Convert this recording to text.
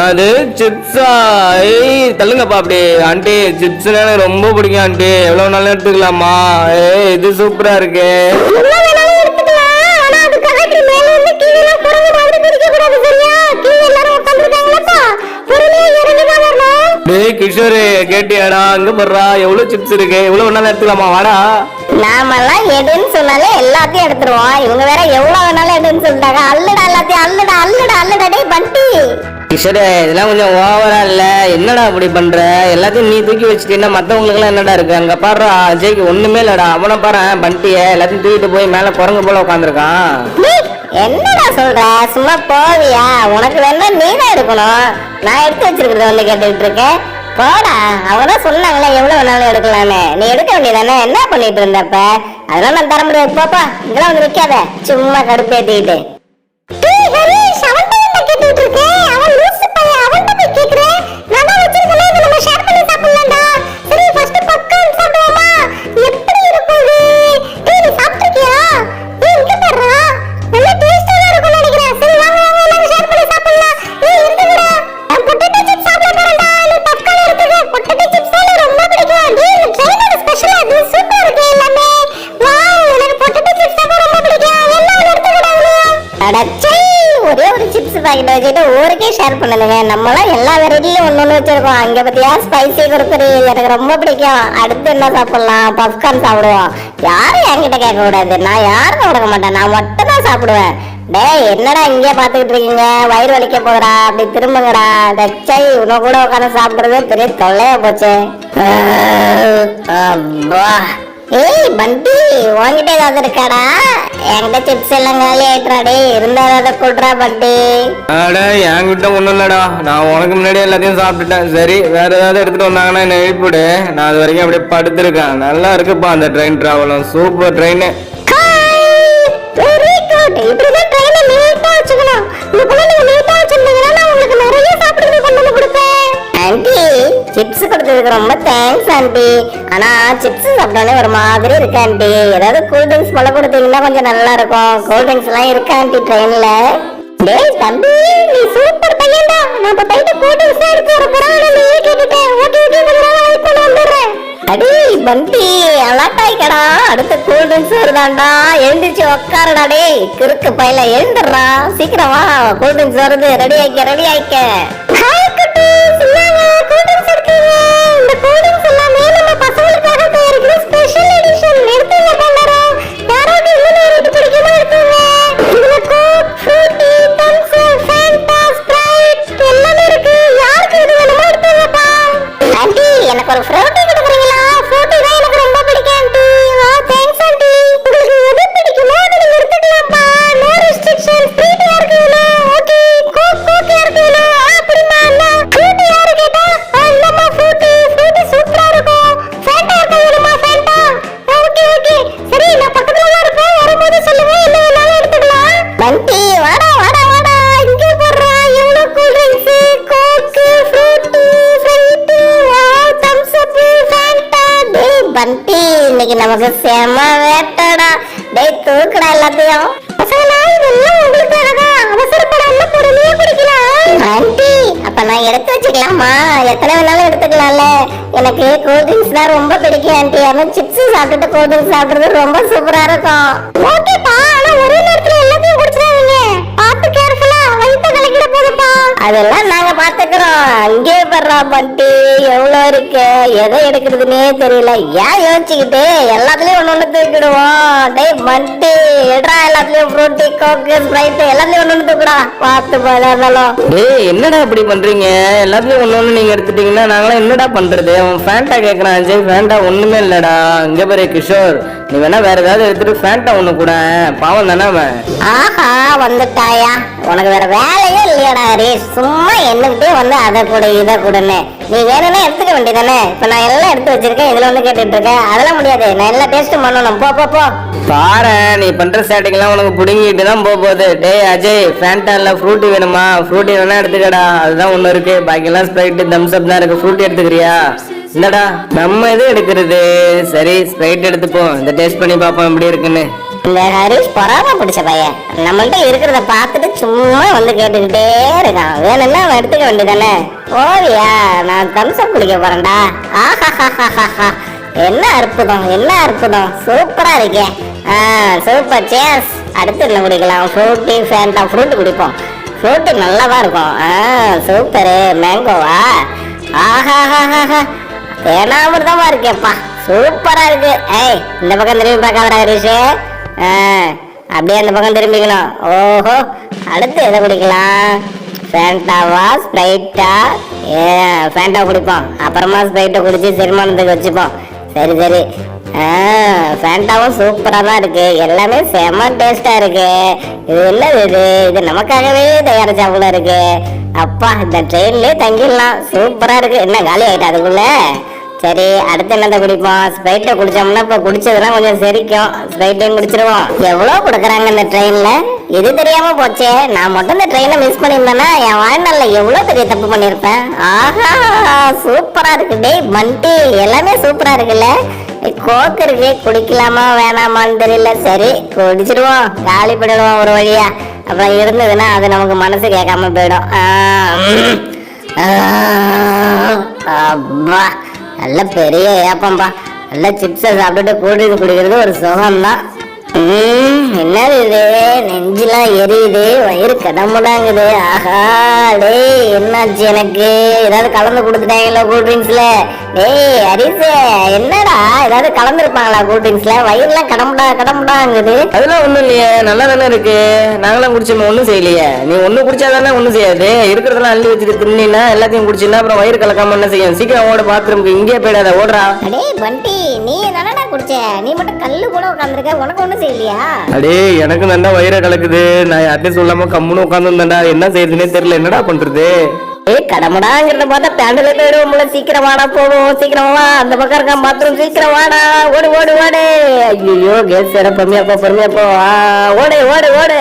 சிப்ஸா ஏய் தள்ளுங்கப்பா அப்படி ஆண்டி சிப்ஸ்னா எனக்கு ரொம்ப பிடிக்கும் ஆண்டி. எவ்வளவு நாளும் எடுத்துக்கலாமா? ஏய் இது சூப்பரா இருக்கு. டேய் கிஷோரு கேட்டியாடா அங்க போடுறா எவ்வளவு சிப்ஸ் இருக்கு? எவ்வளவு நாளும் எடுத்துக்கலாமா? வாடா. நாமெல்லாம் எடுன்னு சொன்னாலே எல்லாத்தையும் எடுத்துருவோம். இவங்க வேற எவ்வளவு வேணாலும் எடுன்னு சொல்லிட்டாங்க. அல்லடா எல்லாத்தையும் அல்லடா அல்லடா அல்லடா டேய் பண்டி. கிஷோரு இதெல்லாம் கொஞ்சம் ஓவரா இல்ல. என்னடா அப்படி பண்ற? எல்லாத்தையும் நீ தூக்கி வச்சுட்டீங்கன்னா மத்தவங்களுக்கு எல்லாம் என்னடா இருக்கு? அங்க பாடுறா அஜய்க்கு ஒண்ணுமே இல்லடா. அவனை பாரு பண்டிய. எல்லாத்தையும் தூக்கிட்டு போய் மேல குரங்கு போல உட்காந்துருக்கான் என்னடா சொல்ற? சும்மா போவியா? உனக்கு வேணா நீ தான் எடுக்கணும். நான் எடுத்து வச்சிருக்கிறத வந்து கேட்டுக்கிட்டு இருக்கேன். போடா. அவங்க தான் சொன்னாங்களே எவ்வளவு வேணாலும் எடுக்கலான்னு நீ எடுக்க வேண்டியதானே? என்ன பண்ணிட்டு இருந்தப்ப? அதெல்லாம் நான் தர முடியாது. போப்பா இதெல்லாம் வந்து நிக்காத. சும்மா கடுப்பேத்திக்கிட்டு. ஊருக்கே ஷேர் பண்ணுங்க. நம்மளாம் எல்லா வெரைட்டிலையும் ஒன்று ஒன்று வச்சிருக்கோம். அங்கே பார்த்தியா ஸ்பைசி குறுக்குறி எனக்கு ரொம்ப பிடிக்கும். அடுத்து என்ன சாப்பிடலாம்? பப்கார்ன் சாப்பிடுவோம். யாரும் என்கிட்ட கேட்க கூடாது நான் யாருக்கும் கொடுக்க மாட்டேன். நான் மட்டும் தான் சாப்பிடுவேன். டேய் என்னடா இங்கே பார்த்துக்கிட்டு இருக்கீங்க? வயிறு வலிக்க போகுடா அப்படி திரும்புங்கடா. தச்சை உன கூட உட்காந்து சாப்பிட்றது பெரிய தொல்லையா போச்சு. அப்பா ஏய் பண்டி உன்கிட்ட ஏதாவது இருக்காடா? என்கிட்ட சிப்ஸ் எல்லாம் காலி ஆயிட்டுறா டேய் இருந்தா ஏதாவது கொடுறா பண்டி. அட என்கிட்ட ஒண்ணும் இல்லடா. நான் உனக்கு முன்னாடி எல்லாத்தையும் சாப்பிட்டுட்டேன். சரி வேற ஏதாவது எடுத்துட்டு வந்தாங்கன்னா என்ன எழுப்பிடு நான் அது வரைக்கும் அப்படியே படுத்திருக்கேன். நல்லா இருக்குப்பா அந்த ட்ரெயின் டிராவலும் சூப்பர் ட்ரெயின் வெரி குட் இப்படிதான் ட்ரெயினை நீட்டா வச்சுக்கணும். இந்த போல நீங்க நீட்டா வச்சிருந்தீங்கன்னா நான் உங்களுக்கு நிறைய சாப்பிடுறது கொண்டு வந்து கொடுப்பேன். ஆண்டி சிப்ஸ் கொடுத்ததுக்கு ரொம்ப தேங்க்ஸ் ஆண்டி ஆனா சிப்ஸ் சாப்பிட்டாலே ஒரு மாதிரி இருக்கு ஆண்டி ஏதாவது கூல் ட்ரிங்க்ஸ் போல கொடுத்தீங்கன்னா கொஞ்சம் நல்லா இருக்கும். கூல் ட்ரிங்க்ஸ் எல்லாம் இருக்கு ஆண்டி ட்ரெயின்ல டேய் தம்பி நீ சூப்பர் பையன்டா. நான் இப்ப போயிட்டு கூல் ட்ரிங்க்ஸ் எடுத்து வர போறேன். நீ கேட்டுட்டேன். ஓகே ஓகே நான் வெயிட் பண்ணி வந்துறேன் அடி பண்டி அலாட்டாய்க்கடா. அடுத்த கூல் ட்ரிங்க்ஸ் வருதாண்டா. எழுந்திருச்சு உக்காரடா டேய். கிறுக்கு பையில எழுந்துடுறா. சீக்கிரம் வா. கூல் ட்ரிங்க்ஸ் வருது. ரெடி ஆயிக்க ரெடி ஆயிக்க. ஹாய் குட்டி சின்னாங்க கூல் இந்த கூல் வாடா வாடா வாடா. இங்கே போடுறா. Cool drinks Coke Frooti wow Thums Up Fanta டேய் இன்னைக்கு நமக்கு செம வேட்டடா. டேய் தூக்குடா எல்லாத்தையும். பசங்களா இதெல்லாம் அவசரப்படாம பொறுமையா குடிக்கலாம். ஆண்டி அப்ப நான் எடுத்து வச்சுக்கலாமா? எத்தனை வேணாலும் எடுத்துக்கலாம்ல. எனக்கு கூல் ட்ரிங்க்ஸ் தான் ரொம்ப பிடிக்கும் ஆண்டி. அதுவும் சிப்ஸ் சாப்பிட்டுட்டு கூல் ட்ரிங்க்ஸ் சாப்பிடுறது ரொம்ப சூப்பரா இருக்கும். ஓகேப்பா அதெல்லாம் நாங்க பாத்துக்கிறோம். அங்கே படுறா பண்டி எவ்வளவு இருக்கு? எதை எடுக்கிறதுனே தெரியல. ஏன் யோசிச்சுக்கிட்டு? எல்லாத்துலயும் ஒண்ணு ஒண்ணு தூக்கிடுவோம் டேய் பண்டி எடுறா எல்லாத்துலயும் ஃப்ரூட்டி கோக்கு ஸ்ப்ரைட் எல்லாத்துலயும் ஒண்ணு ஒண்ணு தூக்குடா பார்த்து போதா இருந்தாலும். டேய் என்னடா இப்படி பண்றீங்க? எல்லாத்துலயும் ஒண்ணு ஒண்ணு நீங்க எடுத்துட்டீங்கன்னா நாங்களாம் என்னடா பண்றது? அவன் ஃபேண்டா கேக்குறான் அஜய். ஃபேண்டா ஒண்ணுமே இல்லடா. இங்க பாரு கிஷோர். நீ வேணா வேற ஏதாவது எடுத்துட்டு ஃபேண்டா ஒண்ணு கூட. பாவம் தானே அவன். ஆஹா வந்துட்டாயா? உனக்கு வேற வேலையே இல்லையாடா ஹரிஷ். சும்மா என்னகிட்டே வந்து அதை கூட இதை கூடன்னு நீ வேணும்னா எடுத்துக்க வேண்டியதானே இப்ப நான் எல்லாம் எடுத்து வச்சிருக்கேன் இதுல வந்து கேட்டுட்டு இருக்கேன் அதெல்லாம் முடியாது. நான் எல்லா டேஸ்ட்டும் பண்ணணும். போ போ போ. பாரு நீ பண்ற சேட்டைக்கெல்லாம் உனக்கு புடுங்கிட்டு தான் போக போகுது. டேய் அஜய் ஃபேண்டா இல்ல ஃப்ரூட்டி வேணுமா? ஃப்ரூட்டி வேணா எடுத்துக்கடா. அதுதான் ஒண்ணு இருக்கு. பாக்கியெல்லாம் ஸ்ப்ரைட் தம்ஸ் அப் தான் இருக்கு. ஃப்ரூட்டி எடுத்துக்கிறியா? இந்தடா நம்ம எது எடுக்கிறது? சரி ஸ்ப்ரைட் எடுத்துப்போம். இந்த டேஸ்ட் பண்ணி பார்ப்போம் எப்படி இருக்குன்னு. இந்த ஹரிஷ் பொறாம பிடிச்ச பையன். நம்மள்ட்ட இருக்கிறத பார்த்துட்டு சும்மா வந்து கேட்டுக்கிட்டே இருக்கான். வேணும்னா அவன் எடுத்துக்க வேண்டியதானே? ஓவியா நான் தம்சம் குடிக்க போறேன்டா. ஆஹாஹாஹாஹா என்ன அற்புதம் என்ன அற்புதம். சூப்பரா இருக்கேன் ஆ சூப்பர். சேஸ் அடுத்து என்ன குடிக்கலாம்? ஃப்ரூட்டி ஃபேண்டா ஃப்ரூட் குடிப்போம். ஃப்ரூட்டு நல்லாவா இருக்கும். ஆ சூப்பரு. மேங்கோவா ஆஹாஹாஹா தேனாமிர்தமா இருக்கேப்பா. சூப்பரா இருக்கு. ஏய் இந்த பக்கம் திரும்பி பார்க்காதடா ஹரிஷு. ஆ அப்படியே அந்த பக்கம் திரும்பிக்கணும். ஓஹோ அடுத்து எதை குடிக்கலாம்? ஃபேண்டாவா ஸ்ப்ரைட்டா ஏ ஃபேண்டா குடிப்போம். அப்புறமா ஸ்ப்ரைட்டை குடிச்சு செரிமானத்துக்கு வச்சுப்போம். சரி சரி. ஆ ஃபேண்டாவும் சூப்பராக தான் இருக்கு. எல்லாமே செம டேஸ்ட்டாக இருக்கு. இது இல்லை இது? இது நமக்காகவே தயாரிச்சா போல இருக்கு. அப்பா இந்த ட்ரெயின்லேயே தங்கிடலாம். சூப்பராக இருக்கு. என்ன காலி ஆயிட்டா அதுக்குள்ளே? சரி அடுத்து என்னத்தை குடிப்போம்? ஸ்ப்ரைட்டை குடிச்சோம்னா இப்போ குடிச்சதெல்லாம் கொஞ்சம் செரிக்கும். ஸ்ப்ரைட்டையும் குடிச்சிருவோம். எவ்வளோ கொடுக்குறாங்க இந்த ட்ரெயினில் இது தெரியாம போச்சே. நான் மட்டும் இந்த ட்ரெயினை மிஸ் பண்ணியிருந்தேன்னா என் வாழ்நாளில் எவ்வளோ பெரிய தப்பு பண்ணியிருப்பேன்? ஆஹா சூப்பரா இருக்கு. டேய் மண்டி எல்லாமே சூப்பரா இருக்குல்ல? கோக்கு இருக்கு குடிக்கலாமா வேணாமான்னு தெரியல. சரி குடிச்சிடுவோம் காலி பண்ணிடுவோம் ஒரு வழியா. அப்புறம் இருந்ததுன்னா அது நமக்கு மனசு கேட்காம போயிடும். ஆ, ம். அப்பா. நல்ல பெரிய ஏப்பம்பா. நல்ல சிப்ஸை சாப்பிட்டுட்டு கூட்டிட்டு குடிக்கிறது ஒரு சுகம்தான். ம், என்னது இது? நெஞ்செல்லாம் எரியுது வயிறு கடமுடாங்குது ஆஹா டேய் என்னாச்சு எனக்கு? ஏதாவது கலந்து கொடுத்துட்டாங்களா கூல் ட்ரிங்க்ஸ்ல டேய் ஹரிசு என்னடா? ஏதாவது கலந்துருப்பாங்களா கூல் ட்ரிங்க்ஸ்ல வயிறுலாம் கடமுடா கடமுடாங்குது அதெல்லாம் ஒண்ணும் இல்லையே நல்லா தானே இருக்கு? நாங்களாம் குடிச்சோம் ஒண்ணும் செய்யலையே. நீ ஒண்ணு குடிச்சா தானே ஒண்ணும் செய்யாது. இருக்கிறதெல்லாம் அள்ளி வச்சுட்டு தின்னா எல்லாத்தையும் குடிச்சின்னா அப்புறம் வயிறு கலக்காம என்ன செய்யும்? சீக்கிரம் ஓட பாத்ரூம்க்கு இங்கே போயிடாத ஓடுறா. அடே பண்டி நீ தானடா குடிச்ச? நீ மட்டும் கல்லு கூட உட்காந்துருக்க உனக்கு ஒண்ணும் செய்யலையா? அடே எனக்கு நல்லா வயிறை கலக்குது. நான் யார்ட்டையும் சொல்லாம கம்முன்னு உட்காந்துருந்தேன்டா என்ன செய்யுதுன்னே தெரியல. என்னடா பண்றது? ஏய் கடமடாங்கிறத பார்த்தா பேண்டில் போயிடுவோம் முள்ள சீக்கிரம் வாடா போவோம். சீக்கிரம் வா. அந்த பக்கம் இருக்கான் பாத்ரூம் சீக்கிரம் வாடா. ஓடு ஓடு ஓடு. ஐயோ கேஸ் வேற பொறுமையா போ பொறுமையா போ ஓடு ஓடு ஓடு.